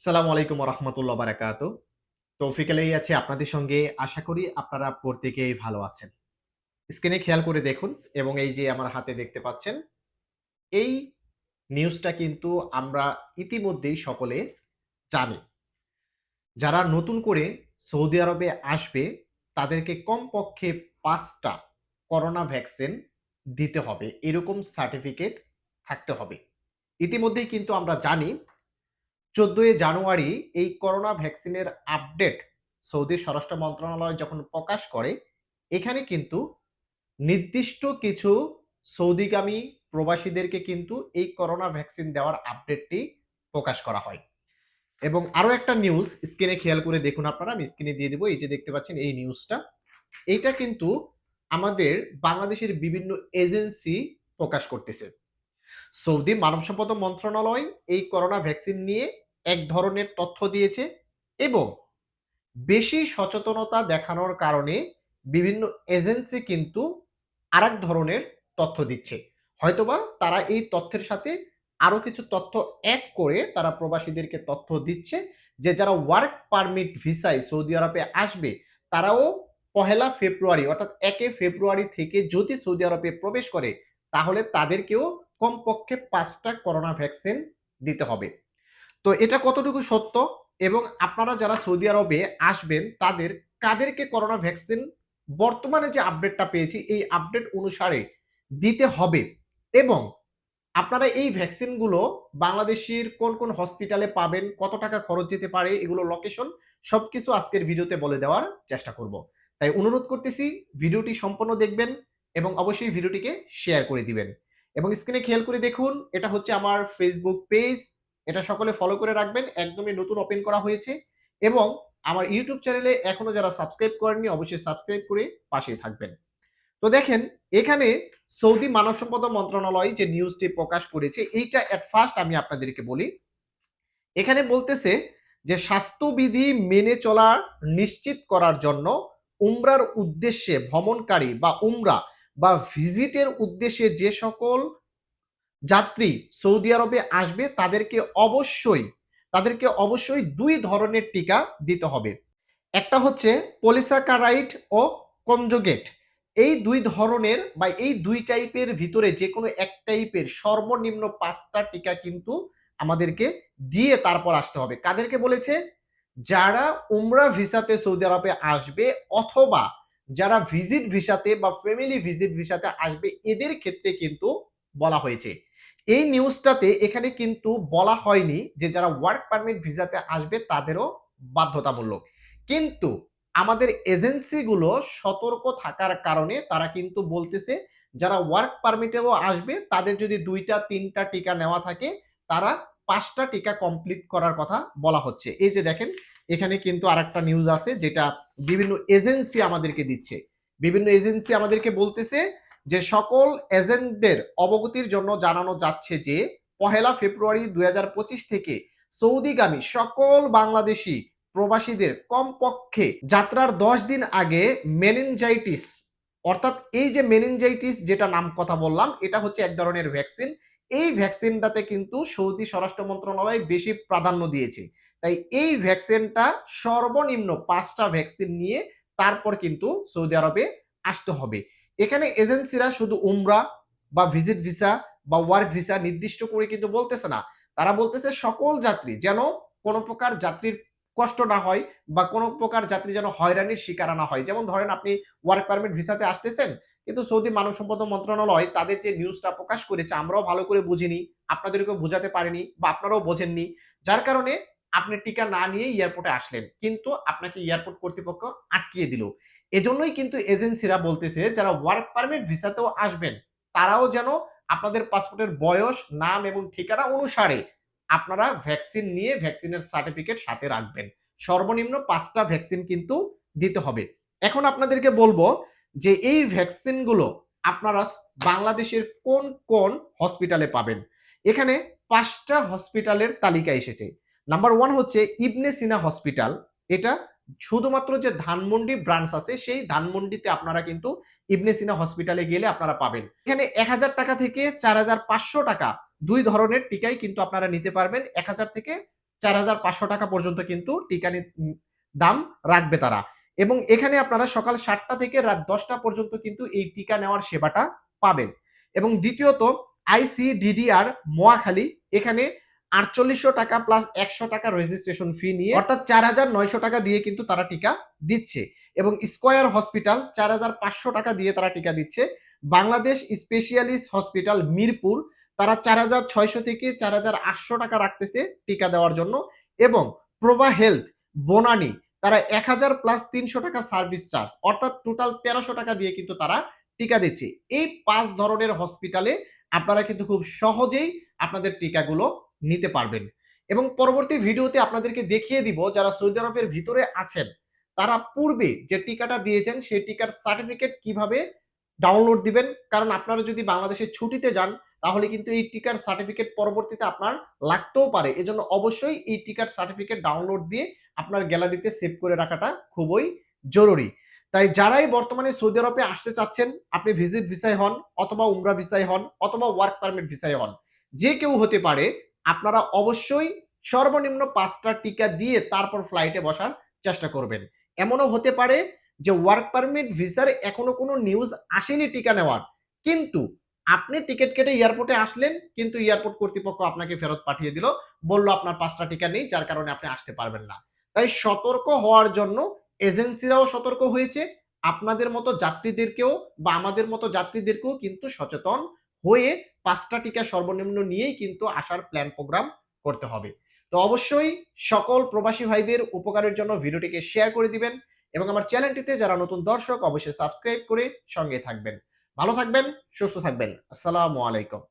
সালামু আলাইকুম রহমতুল্লাহ বারাকাত। তৌফিকালেই আছে আপনাদের সঙ্গে। আশা করি আপনারা প্রত্যেকেই ভালো আছেন। স্ক্রিনে খেয়াল করে দেখুন এবং এই যে আমার হাতে দেখতে পাচ্ছেন, এই নিউজটা কিন্তু আমরা ইতিমধ্যেই সকলে জানি। যারা নতুন করে সৌদি আরবে আসবে, তাদেরকে কমপক্ষে পাঁচটা করোনা ভ্যাকসিন দিতে হবে। এরকম সার্টিফিকেট থাকতে হবে। ইতিমধ্যেই কিন্তু আমরা জানি চোদ্দই জানুয়ারি এই করোনা ভ্যাকসিনের আপডেট সৌদি স্বরাষ্ট্র মন্ত্রণালয় যখন প্রকাশ করে, এখানে কিন্তু নির্দিষ্ট কিছু সৌদিগামী প্রবাসীদেরকে কিন্তু এই করোনা ভ্যাকসিন দেওয়ার আপডেটটি প্রকাশ করা হয়। এবং আরও একটা নিউজ স্ক্রিনে খেয়াল করে দেখুন আপনারা, আমি স্ক্রিনে দিয়ে দেবো, এই যে দেখতে পাচ্ছেন এই নিউজটা এইটা কিন্তু আমাদের বাংলাদেশের বিভিন্ন এজেন্সি প্রকাশ করতেছে। সৌদি মানব সম্পদ মন্ত্রণালয় এই করোনা ভ্যাকসিন নিয়ে এক ধরনের তথ্য দিয়েছে এবং বেশি সচেতনতা দেখানোর কারণে বিভিন্ন এজেন্সি কিন্তু আরেক ধরনের তথ্য দিচ্ছে। হয়তোবা তারা এই তথ্যের সাথে আরও কিছু তথ্য অ্যাড করে তারা প্রবাসীদেরকে তথ্য দিচ্ছে যে যারা ওয়ার্ক পারমিট ভিসায় সৌদি আরবে আসবে, তারাও পহেলা ফেব্রুয়ারি অর্থাৎ একে ফেব্রুয়ারি থেকে যদি সৌদি আরবে প্রবেশ করে, তাহলে তাদেরকেও কমপক্ষে পাঁচটা করোনা ভ্যাকসিন দিতে হবে। তো এটা কতটুকু সত্য? এবং আপনারা যারা সৌদি আরবে আসবেন, তাদের, কাদেরকে করোনা ভ্যাকসিন বর্তমানে যে আপডেটটা পেয়েছি, এই আপডেট অনুসারে দিতে হবে। এবং আপনারা এই ভ্যাকসিনগুলো বাংলাদেশের কোন কোন হসপিটালে পাবেন, কত টাকা খরচ যেতে পারে, এগুলো লোকেশন সব কিছু আজকের ভিডিওতে বলে দেওয়ার চেষ্টা করব। তাই অনুরোধ করতেছি, ভিডিওটি সম্পূর্ণ দেখবেন এবং অবশ্যই ভিডিওটিকে শেয়ার করে দিবেন। এবং স্ক্রিনে খেয়াল করে দেখুন, এটা হচ্ছে আমার ফেসবুক পেজ এটা সকলে ফলো করে রাখবেন। একদমই নতুন ওপেন করা হয়েছে। এবং আমার ইউটিউব চ্যানেলে এখনও যারা সাবস্ক্রাইব করেননি, অবশ্যই সাবস্ক্রাইব করে পাশেই থাকবেন। তো দেখেন, এখানে সৌদি মানব সম্পদ মন্ত্রণালয় যে নিউজটি প্রকাশ করেছে, এইটা এট ফার্স্ট আমি আপনাদেরকে বলি। এখানে বলতেছে যে স্বাস্থ্যবিধি মেনে চলা নিশ্চিত করার জন্য উমরার উদ্দেশ্যে ভ্রমণকারী বা উমরা বা ভিজিটের উদ্দেশ্যে যে সকল যাত্রী সৌদি আরবে আসবে, তাদেরকে অবশ্যই তাদেরকে অবশ্যই দুই ধরনের টিকা দিতে হবে। একটা হচ্ছে পলিসাকারাইট ও কনজোগেট এই দুই ধরনের বা এই দুই টাইপের ভিতরে যে কোনো এক টাইপের সর্বনিম্ন পাঁচটা টিকা কিন্তু আমাদেরকে দিয়ে তারপর আসতে হবে। কাদেরকে বলেছে? যারা উমরা ভিসাতে সৌদি আরবে আসবে অথবা যারা ভিজিট ভিসাতে বা ফ্যামিলি ভিজিট ভিসাতে আসবে, এদের ক্ষেত্রে কিন্তু বলা হয়েছে। এই নিউজটাতে এখানে কিন্তু বলা হয়নি যে যারা ওয়ার্ক পারমিট ভিসাতে আসবে তাদেরও বাধ্যতামূলক। কিন্তু আমাদের এজেন্সিগুলো সতর্ক থাকার কারণে তারা কিন্তু বলতেছে, যারা ওয়ার্ক পারমিটেও আসবে, তাদের যদি দুইটা, তিনটা টিকা নেওয়া থাকে, তারা পাঁচটা টিকা কমপ্লিট করার কথা বলা হচ্ছে। এই যে দেখেন, এখানে কিন্তু আরেকটা নিউজ আছে, যেটা বিভিন্ন এজেন্সি আমাদেরকে দিচ্ছে। বিভিন্ন এজেন্সি আমাদেরকে বলতেছে যে সকল এজেন্টদের অবগতির জন্য জানানো যাচ্ছে যে, পহেলা ফেব্রুয়ারি দু হাজার পঁচিশ থেকে সৌদিগামী সকল বাংলাদেশি প্রবাসীদের কমপক্ষে যাত্রার দশ দিন আগে মেনিনজাইটিস, অর্থাৎ এই যে মেনিনজাইটিস যেটা নাম কথা বললাম, এটা হচ্ছে এক ধরনের ভ্যাকসিন। এই ভ্যাকসিনটাতে কিন্তু সৌদি স্বরাষ্ট্র মন্ত্রণালয় বেশি প্রাধান্য দিয়েছে। তাই এই ভ্যাকসিনটা সর্বনিম্ন পাঁচটা ভ্যাকসিন নিয়ে তারপর কিন্তু সৌদি আরবে আসতে হবে। এখানে এজেন্সিরা শুধু উমরা বা ভিজিট ভিসা বা ওয়ার্ক ভিসা নির্দিষ্ট করে কিন্তু বলতেছে না। তারা বলতেছে সকল যাত্রী যেন কোনো প্রকার যাত্রীর কষ্ট না হয় বা কোনো প্রকার যাত্রী যেন হয়রানির শিকার না হয়। যেমন ধরেন আপনি ওয়ার্ক পারমিট ভিসাতে আসতেছেন, কিন্তু সৌদি মানব সম্পদ মন্ত্রণালয় তাদের যে নিউজটা প্রকাশ করেছে, আমরাও ভালো করে বুঝিনি, আপনাদেরকেও বোঝাতে পারিনি বা আপনারাও বোঝেননি। যার কারণে আপনি টিকা না নিয়ে এয়ারপোর্টে আসলেন। কিন্তু আপনাকে এয়ারপোর্ট কর্তৃপক্ষ আটকিয়ে দিল। এজন্যই কিন্তু এজেন্সিরা বলতেছে, যারা ওয়ার্ক পারমিট ভিসাতেও আসবেন, তারাও যেন আপনাদের পাসপোর্টের বয়স, নাম এবং ঠিকানা অনুসারে আপনারা ভ্যাকসিন নিয়ে ভ্যাকসিনের সার্টিফিকেট সাথে রাখবেন। সর্বনিম্ন পাঁচটা ভ্যাকসিন কিন্তু দিতে হবে। এখন আপনাদেরকে বলব যে এই ভ্যাকসিনগুলো আপনারা বাংলাদেশের কোন কোন হসপিটালে পাবেন? এখানে পাঁচটা হসপিটালের তালিকা এসেছে। নাম্বার ওয়ান হচ্ছে ইবনে সিনা হসপিটাল এটা শুধুমাত্র যে ধানমন্ডি ব্রাঞ্চ আছে, সেই ধানমন্ডিতে আপনারা কিন্তু ইবনে সিনা হসপিটালে গেলে আপনারা পাবেন। এখানে এক হাজার টাকা থেকে চার হাজার পাঁচশো টাকা দুই ধরনের টিকাই কিন্তু আপনারা নিতে পারবেন। এক হাজার থেকে চার হাজার পাঁচশো টাকা পর্যন্ত কিন্তু টিকা দাম রাখবে তারা। এবং এখানে আপনারা সকাল সাতটা থেকে রাত দশটা পর্যন্ত কিন্তু এই টিকা নেওয়ার সেবাটা পাবেন। এবং দ্বিতীয়ত আইসিডিডিআর মোয়াখালী এখানে আটচল্লিশশো টাকা প্লাস একশো টাকা রেজিস্ট্রেশন ফি নিয়ে, অর্থাৎ চার হাজার নয়শো টাকা দিয়ে কিন্তু তারা টিকা দিচ্ছে। এবং স্কয়ার হসপিটাল চার হাজার পাঁচশো টাকা দিয়ে তারা টিকা দিচ্ছে। বাংলাদেশ স্পেশালিস্ট হসপিটাল মিরপুর, তারা চার হাজার ছয়শো থেকে চার হাজার আটশো টাকা রাখতেছে টিকা দেওয়ার জন্য। এবং প্রভা হেলথ, বনানী, তারা এক হাজার প্লাস তিনশো টাকা সার্ভিস চার্জ অর্থাৎ টোটাল তেরোশো টাকা দিয়ে কিন্তু তারা টিকা দিচ্ছে। এই পাঁচ ধরনের হসপিটালে আপনারা কিন্তু খুব সহজেই আপনাদের টিকাগুলো নিতে পারবেন। এবং পরবর্তী ভিডিওতে আপনাদেরকে দেখিয়ে দিব যারা সৌদি আরবের ভিতরে আছেন, তারা পূর্বে যে টিকাটা দিয়েছেন, সেই টিকার সার্টিফিকেট কীভাবে ডাউনলোড দিবেন? কারণ আপনারা যদি বাংলাদেশে ছুটিতে যান, তাহলে কিন্তু এই টিকার সার্টিফিকেট পরবর্তীতে আপনার লাগতেও পারে। এজন্য অবশ্যই এই টিকার সার্টিফিকেট ডাউনলোড দিয়ে আপনার গ্যালারিতে সেভ করে রাখাটা খুবই জরুরি। তাই যারাই বর্তমানে সৌদি আরবে আসতে চাচ্ছেন, আপনি ভিজিট ভিসায় হন অথবা উমরা ভিসায় হন অথবা ওয়ার্ক পারমিট ভিসায় হন, যে কেউ হতে পারে আপনারা অবশ্যই সর্বনিম্ন পাঁচটা টিকা দিয়ে তারপর ফ্লাইটে বসার চেষ্টা করবেন। এমনও হতে পারে যে ওয়ার্ক পারমিট ভিসার এখনও কোনো নিউজ আসেনি টিকা নেওয়ার। কিন্তু আপনি টিকিট কেটে এয়ারপোর্টে আসলেন, কিন্তু এয়ারপোর্ট কর্তৃপক্ষ আপনাকে ফেরত পাঠিয়ে দিল, বলল আপনার পাঁচটা টিকা নেই, যার কারণে আপনি আসতে পারবেন না। তাই সতর্ক হওয়ার জন্য এজেন্সিরাও সতর্ক হয়েছে। আপনাদের মতো যাত্রীদেরকেও বা আমাদের মতো যাত্রীদেরকেও কিন্তু সচেতন হয়ে পাঁচটা টিকা সর্বনিম্ন নিয়েই কিন্তু আসার প্ল্যান প্রোগ্রাম করতে হবে। তো অবশ্যই সকল প্রবাসী ভাইদের উপকারের জন্য ভিডিওটিকে শেয়ার করে দিবেন এবং আমার চ্যানেলটিতে যারা নতুন দর্শক, অবশ্যই সাবস্ক্রাইব করে সঙ্গে থাকবেন। ভালো থাকবেন, সুস্থ থাকবেন। আসসালামু আলাইকুম।